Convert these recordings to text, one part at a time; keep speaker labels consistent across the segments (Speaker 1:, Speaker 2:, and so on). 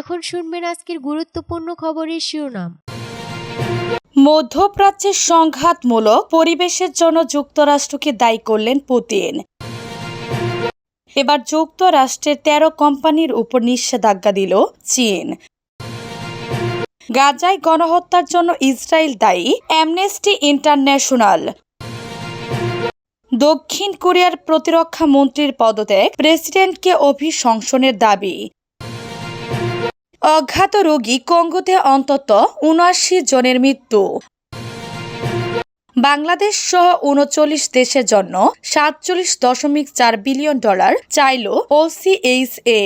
Speaker 1: এখন আজকের গুরুত্বপূর্ণ খবরের শিরোনাম।
Speaker 2: মধ্যপ্রাচ্যের সংঘাতমূলক পরিবেশের জন্য যুক্তরাষ্ট্রকে দায়ী করলেন পুতিন। এবার যুক্তরাষ্ট্রের তেরো কোম্পানির উপর নিষেধাজ্ঞা দিল চীন। গাজায় গণহত্যার জন্য ইসরায়েল দায়ী অ্যামনেস্টি ইন্টারন্যাশনাল দক্ষিণ কোরিয়ার প্রতিরক্ষা মন্ত্রীর পদত্যাগ, প্রেসিডেন্টকে অভিশংসনের দাবি। অজ্ঞাত রোগী কঙ্গোতে অন্তত উনআশি জনের মৃত্যু। বাংলাদেশ সহ উনচল্লিশ দেশের জন্য সাতচল্লিশ দশমিক চার বিলিয়ন ডলার চাইল ওসিএইচএ।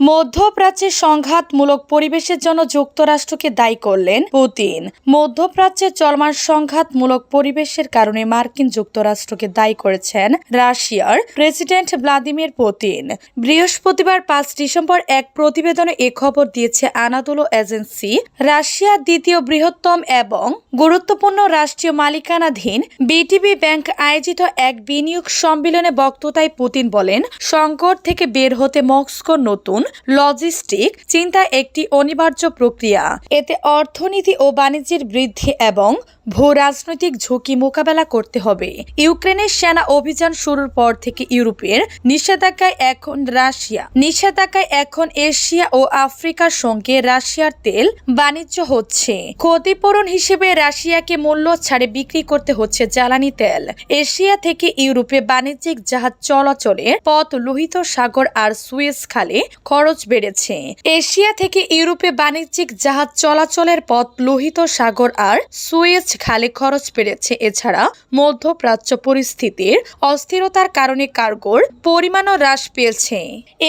Speaker 2: মধ্যপ্রাচ্যের সংঘাতমূলক পরিবেশের জন্য যুক্তরাষ্ট্রকে দায়ী করলেন পুতিন। মধ্যপ্রাচ্যের চলমান সংঘাতমূলক পরিবেশের কারণে মার্কিন যুক্তরাষ্ট্রকে দায়ী করেছেন রাশিয়ার প্রেসিডেন্ট ভ্লাদিমির পুতিন। বৃহস্পতিবার পাঁচ ডিসেম্বর এক প্রতিবেদনে এ খবর দিয়েছে আনাদোলো এজেন্সি। রাশিয়ার দ্বিতীয় বৃহত্তম এবং গুরুত্বপূর্ণ রাষ্ট্রীয় মালিকানাধীন বিটিবি ব্যাংক আয়োজিত এক বিনিয়োগ সম্মেলনে বক্ততায় পুতিন বলেন, সংকট থেকে বের হতে মস্কো নতুন লজিস্টিক চিন্তা একটি অনিবার্য প্রক্রিয়া। এতে অর্থনীতি ও বাণিজ্যের বৃদ্ধি এবং ভূ রাজনৈতিক ঝুঁকি মোকাবেলা করতে হবে। ইউক্রেনের সেনা অভিযান শুরুর পর থেকে ইউরোপের নিষেধাজ্ঞায় এখন রাশিয়া। নিষেধাজ্ঞায় এখন এশিয়া ও আফ্রিকার সঙ্গে রাশিয়ার তেল বাণিজ্য হচ্ছে। ক্ষতিপূরণ হিসেবে রাশিয়াকে মূল্য ছাড়ে বিক্রি করতে হচ্ছে জ্বালানি তেল। এশিয়া থেকে ইউরোপে বাণিজ্যিক জাহাজ চলাচলের পথ লোহিত সাগর আর সুয়েজ খালে খরচ বেড়েছে। এশিয়া থেকে ইউরোপে বাণিজ্যিক জাহাজ চলাচলের পথ লোহিত সাগর আর সুয়েজ খালে খরচ বেড়েছে। এছাড়া মধ্যপ্রাচ্য পরিস্থিতির অস্থিরতার কারণে কার্গোর পরিমাণও হ্রাস পেয়েছে।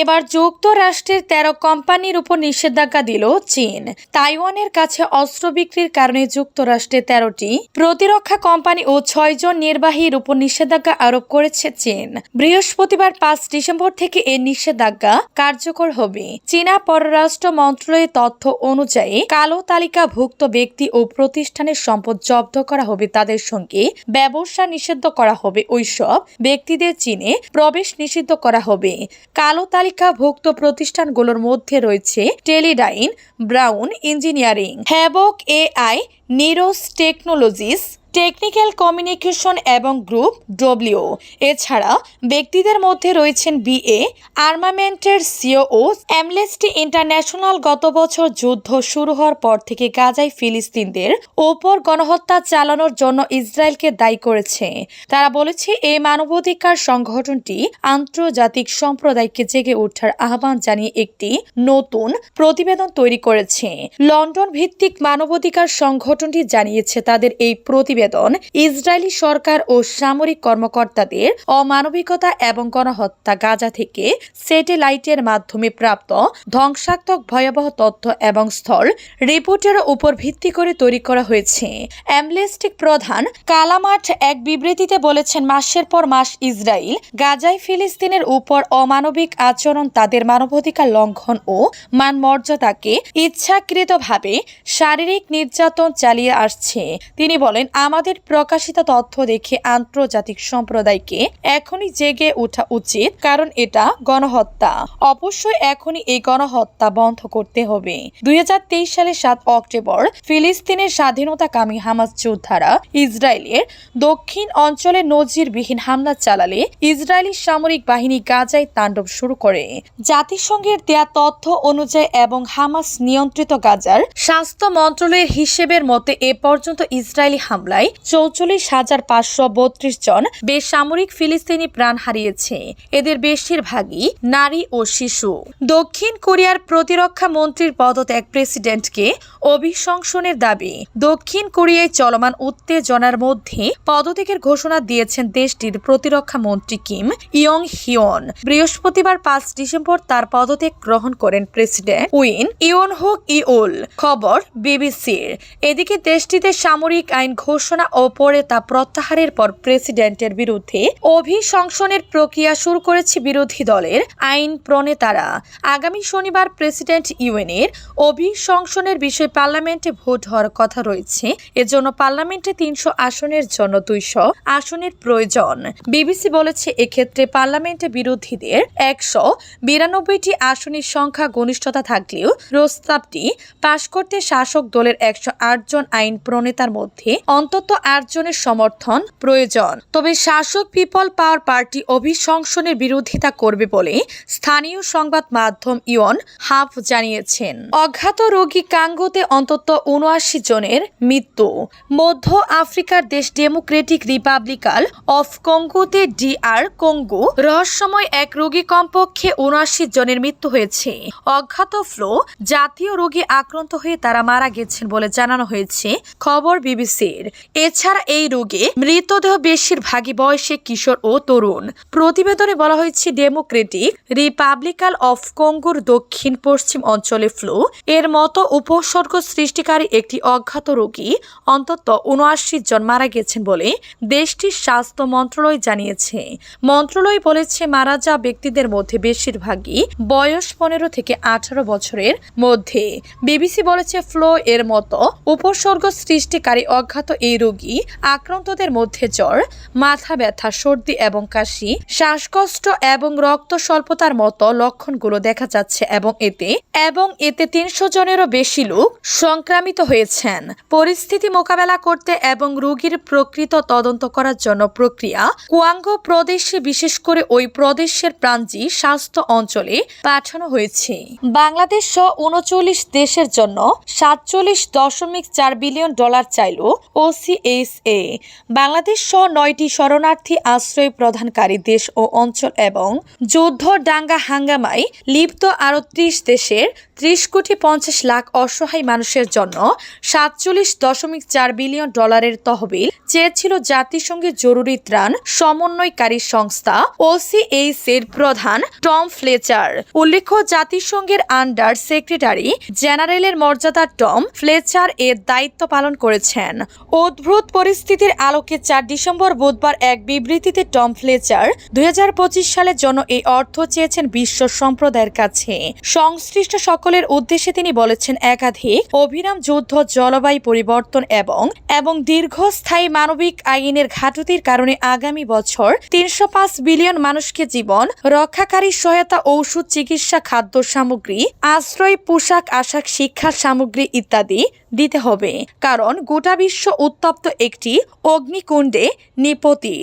Speaker 2: এবার যুক্তরাষ্ট্রের তেরো কোম্পানির উপর নিষেধাজ্ঞা দিল চীন। তাইওয়ানের কাছে অস্ত্র বিক্রির কারণে যুক্তরাষ্ট্রে তেরোটি প্রতিরক্ষা কোম্পানি ও ছয়জন নির্বাহীর উপর নিষেধাজ্ঞা আরোপ করেছে চীন। বৃহস্পতিবার পাঁচ ডিসেম্বর থেকে এই নিষেধাজ্ঞা কার্যকর হবে। চীনা পররাষ্ট্র মন্ত্রণালয়ের তথ্য অনুযায়ী কালো তালিকাভুক্ত ব্যক্তি ও প্রতিষ্ঠানের সম্পদ জব্দ করা হবে তাদের সঙ্গে। ব্যবসা নিষিদ্ধ করা হবে ওইসব ব্যক্তিদের চীনে প্রবেশ নিষিদ্ধ করা হবে। কালো তালিকাভুক্ত প্রতিষ্ঠানগুলোর মধ্যে রয়েছে Teledyne, Brown engineering, Havoc AI, Neros technologies technical communication এবং গ্রুপ ডব্লিউ। এছাড়া ব্যক্তিদের মধ্যে রয়েছেন বিএ, আর্মামেন্টের সিও ও অ্যামলেস্টি ইন্টারন্যাশনাল গত বছর যুদ্ধ শুরু হওয়ার পর থেকে গাজায় ফিলিস্তিনদের ওপর গণহত্যা চালানোর জন্য ইসরায়েলকে দায়ী করেছে। তারা বলেছে এই মানবাধিকার সংগঠনটি আন্তর্জাতিক সম্প্রদায়কে জেগে ওঠার আহ্বান জানিয়ে একটি নতুন প্রতিবেদন তৈরি করেছে। লন্ডন ভিত্তিক মানবাধিকার সংগঠনটি জানিয়েছে, তাদের এই প্রতিবেদন ইসরায়েলি সরকার ও সামরিক কর্মকর্তাদের অমানবিকতা এবং গণহত্যা গাজা থেকে স্যাটেলাইটের মাধ্যমে প্রাপ্ত ধ্বংসাত্মক ভয়াবহ তথ্য এবং স্থল রিপোর্টের উপর ভিত্তি করে তৈরি করা হয়েছে। অ্যামলেস্টিক প্রধান কালামাট এক বিবৃতিতে বলেছেন, মাসের পর মাস ইসরায়েল গাজায় ফিলিস্তিনের উপর অমানবিক আচরণ তাদের মানবাধিকার লঙ্ঘন ও মান মর্যাদাকে ইচ্ছাকৃতভাবে শারীরিক নির্যাতন চালিয়ে আসছে। তিনি বলেন আমাদের প্রকাশিত তথ্য দেখে আন্তর্জাতিক সম্প্রদায়কে এখনই জেগে ওঠা উচিত, কারণ এটা গণহত্যা। অবশ্যই এখনই এই গণহত্যা বন্ধ করতে হবে। দুই সালের সাত অক্টোবর, ফিলিস্তিনের স্বাধীনতাকামী হামাস যোদ্ধারা ইসরায়েলের দক্ষিণ অঞ্চলে নজিরবিহীন হামলা চালালে ইসরায়েলি সামরিক বাহিনী গাজায় তাণ্ডব শুরু করে। জাতিসংঘের দেয়া তথ্য অনুযায়ী এবং হামাস নিয়ন্ত্রিত গাজার স্বাস্থ্য মন্ত্রণালয়ের হিসেবের মতে এ পর্যন্ত ইসরায়েলি হামলায় চৌচল্লিশ হাজার পাঁচশো বত্রিশ জন বেসামরিক ফিলিস্তিনি প্রাণ হারিয়েছে। এদের বেশিরভাগই নারী ও শিশু। দক্ষিণ কোরিয়ার প্রতিরক্ষা মন্ত্রীর পদত্যাগ প্রেসিডেন্টকে অভিশংসনের দাবি। দক্ষিণ কোরিয়ায় চলমান উত্তেজনার মধ্যে পদত্যাগের ঘোষণা দিয়েছেন দেশটির প্রতিরক্ষা মন্ত্রী কিম ইয়ং হিয়ন বৃহস্পতিবার পাঁচ ডিসেম্বর তার পদত্যাগ গ্রহণ করেন প্রেসিডেন্ট উইন ইয়ন হোক ইউল খবর বিবিসির। এদিকে দেশটিতে সামরিক আইন ঘোষণা ঘোষণা ও পরে তা প্রত্যাহারের পর প্রেসিডেন্টের বিরুদ্ধে অভিশংসনের প্রক্রিয়া শুরু করেছে বিরোধী দলের আইন প্রণেতারা। আগামী শনিবার প্রেসিডেন্ট ইউএনের অভিশংসনের বিষয়ে পার্লামেন্টে ভোট হওয়ার কথা রয়েছে। এজন্য পার্লামেন্টে তিনশো আসনের জন্য দুইশো আসনের প্রয়োজন। বিবিসি বলেছে, এক্ষেত্রে পার্লামেন্টে বিরোধীদের একশো বিরানব্বইটি আসনের সংখ্যা ঘনিষ্ঠতা থাকলেও প্রস্তাবটি পাশ করতে শাসক দলের একশো আট জন আইন প্রণেতার মধ্যে অন্তত আট জনের সমর্থন প্রয়োজন। তবে শাসক পিপল পাওয়ার পার্টি অভিশংসনের বিরোধিতা করবে বলে স্থানীয় সংবাদ মাধ্যম ইয়ন হাফ জানিয়েছেন। অজ্ঞাত রোগী কাঙ্গোতে অন্তত উনআশি জনের মৃত্যু। মধ্য আফ্রিকার দেশ ডেমোক্রেটিক রিপাবলিকাল অফ কঙ্গোতে ডিআর কঙ্গো রহস্যময় এক রোগী কমপক্ষে উনআশি জনের মৃত্যু হয়েছে। অজ্ঞাত ফ্লো জাতীয় রোগী আক্রান্ত হয়ে তারা মারা গেছেন বলে জানানো হয়েছে খবর বিবিসির। এছাড়া এই রোগে মৃতদেহ বেশিরভাগই বয়সে কিশোর ও তরুণ। প্রতিবেদনে বলা হয়েছে, ডেমোক্রেটিক রিপাবলিকাল অফ কঙ্গোর দক্ষিণ পশ্চিম অঞ্চলে ফ্লু। এর মতো উপসর্গ সৃষ্টিকারী একটি অজ্ঞাত রোগী অন্তত উনআশি জন মারা গেছেন বলে দেশটির স্বাস্থ্য মন্ত্রণালয় জানিয়েছে। মন্ত্রণালয় বলেছে, মারা যাওয়া ব্যক্তিদের মধ্যে বেশিরভাগই বয়স পনেরো থেকে আঠারো বছরের মধ্যে। বিবিসি বলেছে, ফ্লো এর মতো উপসর্গ সৃষ্টিকারী অজ্ঞাত এই রোগী, আক্রান্তদের মধ্যে জ্বর, মাথা ব্যথা, সর্দি এবং কাশি, শ্বাসকষ্ট এবং রক্ত স্বল্পতার মতো লক্ষণগুলো দেখা যাচ্ছে এবং এতে এবং এতে তিনশো জনেরও বেশি লোক সংক্রামিত হয়েছেন। পরিস্থিতি মোকাবেলা করতে এবং রোগীর প্রকৃত তদন্ত করার জন্য প্রক্রিয়া, কুয়াঙ্গো প্রদেশে বিশেষ করে ওই প্রদেশের প্রাঞ্জি স্বাস্থ্য অঞ্চলে পাঠানো হয়েছে। বাংলাদেশ সহ উনচল্লিশ দেশের জন্য সাতচল্লিশ দশমিক চার বিলিয়ন ডলার চাইল ওসিএসএ বাংলাদেশ সহ নয়টি শরণার্থী আশ্রয় প্রদানকারী দেশ ও অঞ্চল এবং যুদ্ধ ডাঙ্গা হাঙ্গামায় লিপ্ত আরও ত্রিশ দেশের ত্রিশ কোটি পঞ্চাশ লাখ অসহায় মানুষের জন্য সাতচল্লিশ দশমিক চার বিলিয়ন ডলারের তহবিল চেয়েছিল জাতিসংঘের জরুরি ত্রাণ সমন্বয়কারী সংস্থা ওসিএইচ এর প্রধান টম ফ্লেচার। উল্লেখ্য, জাতিসংঘের আন্ডার সেক্রেটারি জেনারেলের মর্যাদা টম ফ্লেচার এর দায়িত্ব পালন করেছেন। উদ্ভূত পরিস্থিতির আলোকে চার ডিসেম্বর বুধবার এক বিবৃতিতে টম ফ্লেচার দুই সালের জন্য এই অর্থ চেয়েছেন বিশ্ব সম্প্রদায়ের কাছে। সংশ্লিষ্ট সকলের উদ্দেশ্যে তিনি বলেছেন, একাধিক অভিরাম যুদ্ধ, জলবায়ু পরিবর্তন এবং এবং দীর্ঘস্থায়ী মানবিক আইনের ঘাটতির কারণে আগামী বছর তিনশো পাঁচ বিলিয়ন মানুষকে জীবন রক্ষাকারী সহায়তা ঔষধ চিকিৎসা, খাদ্য সামগ্রী, আশ্রয়, পোশাক, আশাক, শিক্ষা সামগ্রী ইত্যাদি দিতে হবে। কারণ গোটা বিশ্ব উত্তপ্ত একটি অগ্নিকুণ্ডে নিপতিত